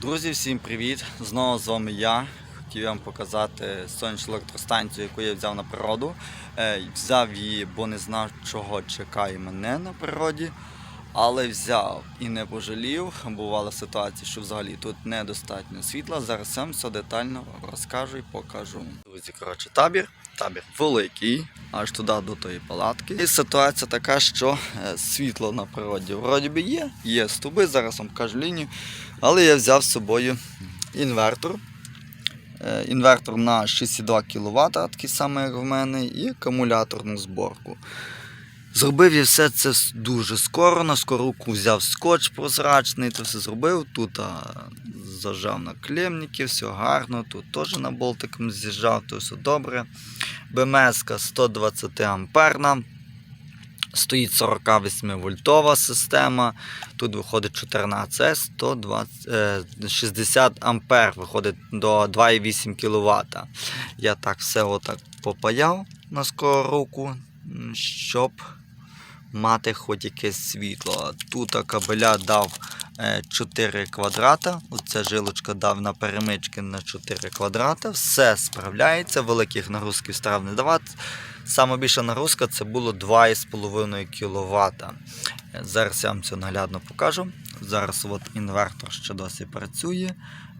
Друзі, всім привіт! Знову з вами я. Хотів вам показати сонячну електростанцію, яку я взяв на природу. Е, Взяв її, бо не знав, чого чекає мене на природі. Але взяв і не пожалів. Бувала ситуація, що взагалі тут недостатньо світла. Зараз я вам все детально розкажу і покажу. Друзі, коротше, табір. Табір великий, аж туди до тої палатки. І ситуація така, що е, світло на природі вроді би є, є стовби, зараз вам покажу лінію. Але я взяв з собою інвертор. Е, Інвертор на 6,2 кВт, такий самий, як в мене, і акумуляторну зборку. Зробив я все це дуже скоро. На скору руку взяв скотч прозрачний, то все зробив. Тут а, зажав на клемники, все гарно. Тут теж на болтиком з'їжджав, то все добре. БМС 120 амперна. Стоїть 48 вольтова система. Тут виходить 14 120, е, 60 ампер, виходить до 2,8 кВт. Я так все отак попаяв на скору руку, щоб мати хоч якесь світло. Тут кабеля дав е, 4 квадрата. Оця жилочка дав на перемички на 4 квадрата. Все справляється, великих нагрузків старав не давати. Саме більша нагрузка це було 2,5 кВт. Зараз я вам це наглядно покажу. Зараз от інвертор ще досі працює.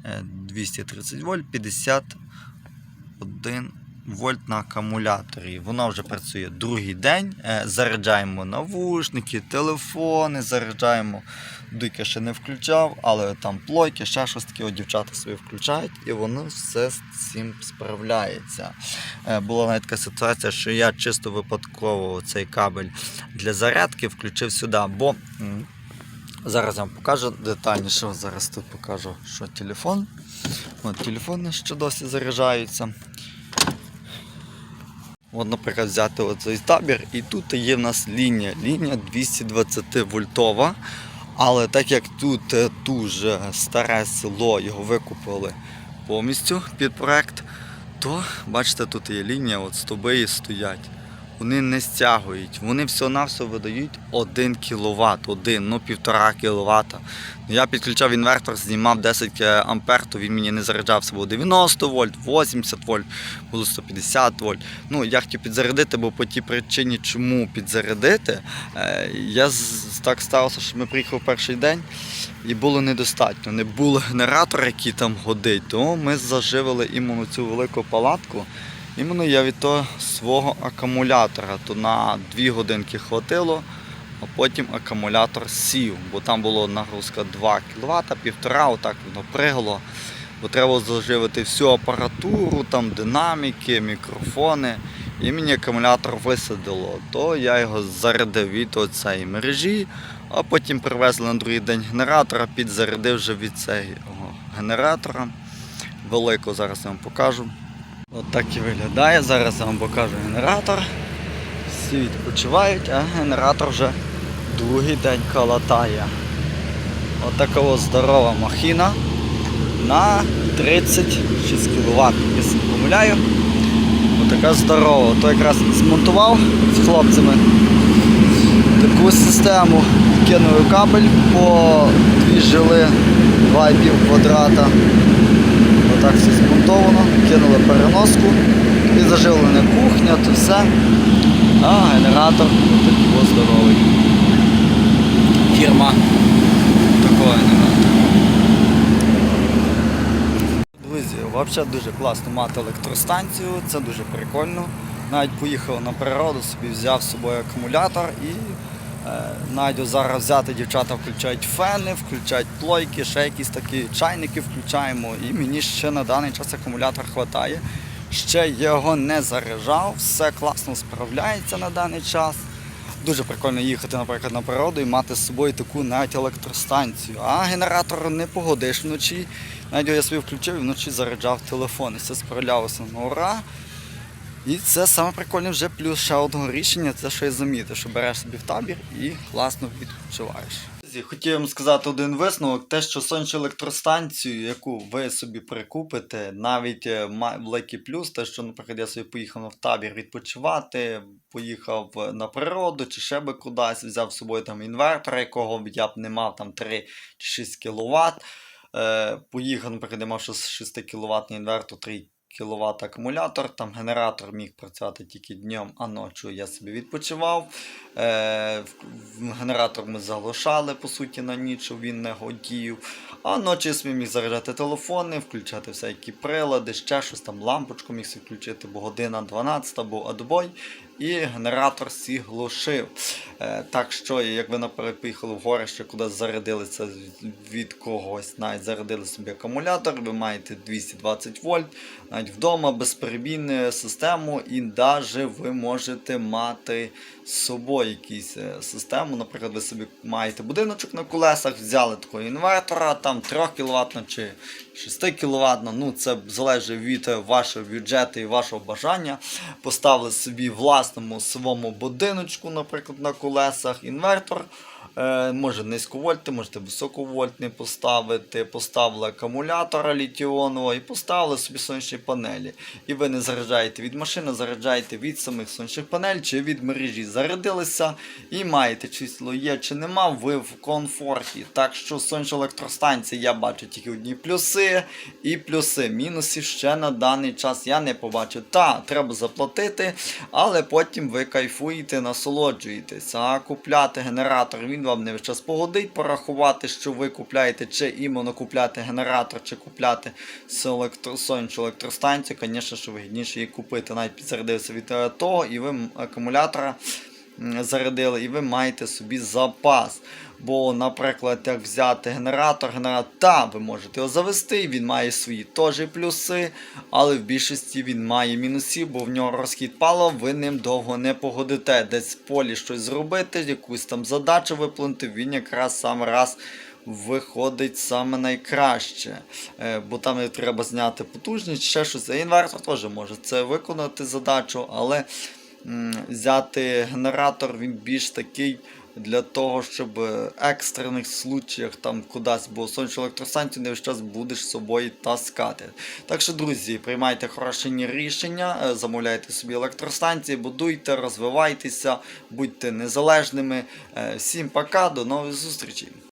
Е, 230 вольт, 51 вольт на акумуляторі. Воно вже працює другий день. Е, Заряджаємо навушники, телефони, заряджаємо. Дуйки ще не включав, але там плойки, ще щось таке, от дівчата собі включають, і воно все з цим справляється. Е, Була навіть така ситуація, що я чисто випадково цей кабель для зарядки включив сюди, бо зараз я вам покажу детальніше. Зараз тут покажу, що телефон. От телефони ще досі заряджаються. От, наприклад, взяти оцей табір, і тут є в нас лінія. Лінія 220 вольтова. Але так як тут е, дуже старе село, його викупили повністю під проект, то бачите, тут є лінія, от стовби стоять. Вони не стягують, вони всього-навсього видають 1 кВт, 1, ну 1,5 кВт. Я підключав інвертор, знімав 10 ампер, то він мені не заряджався, було 90 вольт, 80 вольт, було 150 вольт. Ну, я хотів підзарядити, бо по тій причині, чому підзарядити, е, я так сталося, що ми приїхали перший день і було недостатньо. Не було генератора, який там годить, то ми заживили іменно цю велику палатку. Іменно я від того свого акумулятора, то на 2 годинки хватило, а потім акумулятор сів, бо там було нагрузка 2 кВт, півтора, отак воно пригло. Бо треба заживити всю апаратуру, там динаміки, мікрофони. І мені акумулятор висадило, то я його зарядив від цієї мережі, а потім привезли на другий день генератора, підзарядив вже від цього генератора. Велико зараз я вам покажу. От так і виглядає. Зараз я вам покажу генератор. Всі відпочивають, а генератор вже другий день калатає. От така ось здорова махіна на 36 кВт, якщо помиляю. Отака здорова. То якраз змонтував з хлопцями таку систему. Кинули кабель по дві жили 2,5 квадрата. Отак все змонтовано, кинули переноску і заживлена кухня, то все. А генератор такий ось здоровий. Фірма такого генератора. Друзі, взагалі дуже класно мати електростанцію, це дуже прикольно. Навіть поїхав на природу, собі взяв з собою акумулятор і е, зараз взяти дівчата включають фени, включають плойки, ще якісь такі чайники включаємо. І мені ще на даний час акумулятор вистачає. Ще його не заряджав, все класно справляється на даний час. Дуже прикольно їхати, наприклад, на природу і мати з собою таку навіть електростанцію. А генератор не погодиш вночі. Навіть я собі включив і вночі заряджав телефон. І все справлялося на ура. І це саме прикольне вже плюс ще одного рішення, це що я замітив, що береш собі в табір і класно відпочиваєш. Хотів вам сказати один висновок, те, що сонячну електростанцію, яку ви собі прикупите, навіть е, великий плюс, те, що, наприклад, я собі поїхав в табір відпочивати, поїхав на природу чи ще би кудись, взяв з собою там інвертор, якого я б не мав там 3 чи 6 кВт. Е, поїхав, наприклад, я мав 6 кВт інвертор, 3 кВт акумулятор, там генератор міг працювати тільки днем, а ночі я собі відпочивав. Е, генератор ми заглушали, по суті, на ніч, щоб він не годів. А ночі я міг заряджати телефони, включати всякі прилади, ще щось там, лампочку міг включити, бо година 12 був отбой, і генератор всі глушив. Е, так що, як ви наприклад, в горище, куди зарядилися від когось, навіть зарядили собі акумулятор, ви маєте 220 вольт, навіть вдома безперебійну систему, і навіть ви можете мати з собою якусь е, систему. Наприклад, ви собі маєте будиночок на колесах, взяли такого інвертора, там 3 кВт чи 6 кВт, ну це залежить від вашого бюджету і вашого бажання. Поставили собі в власному своєму будиночку, наприклад, на колесах інвертор. Е, може низьковольтний, можете високовольтний поставити, поставили акумулятора літіонового і поставили собі сонячні панелі. І ви не заряджаєте від машини, заряджаєте від самих сонячних панель чи від мережі. Зарядилися і маєте число є чи нема, ви в комфорті. Так що сонячна електростанція я бачу тільки одні плюси і плюси. Мінусів ще на даний час я не побачив. Та, треба заплатити, але потім ви кайфуєте, насолоджуєтесь. А купляти генератор, він вам не час погодить, порахувати, що ви купляєте, чи іменно купляти генератор, чи купляти електро... сонячну електростанцію, звісно, що вигідніше її купити. Навіть підзарядився від того, і ви акумулятора зарядили, і ви маєте собі запас. Бо, наприклад, як взяти генератор, генератор, та, ви можете його завести, він має свої теж плюси, але в більшості він має мінусів, бо в нього розхід палива, ви ним довго не погодите. Десь в полі щось зробити, якусь там задачу виплюнути, він якраз саме раз виходить саме найкраще. Е, Бо там треба зняти потужність, ще щось. Інвертор теж може це виконати задачу, але взяти генератор він більш такий. Для того, щоб в екстрених случаях там кудись, бо сонячну електростанцію не весь час будеш з собою таскати. Так що, друзі, приймайте хороші рішення, е, замовляйте собі електростанції, будуйте, розвивайтеся, будьте незалежними. Е, Всім пока, до нових зустрічей!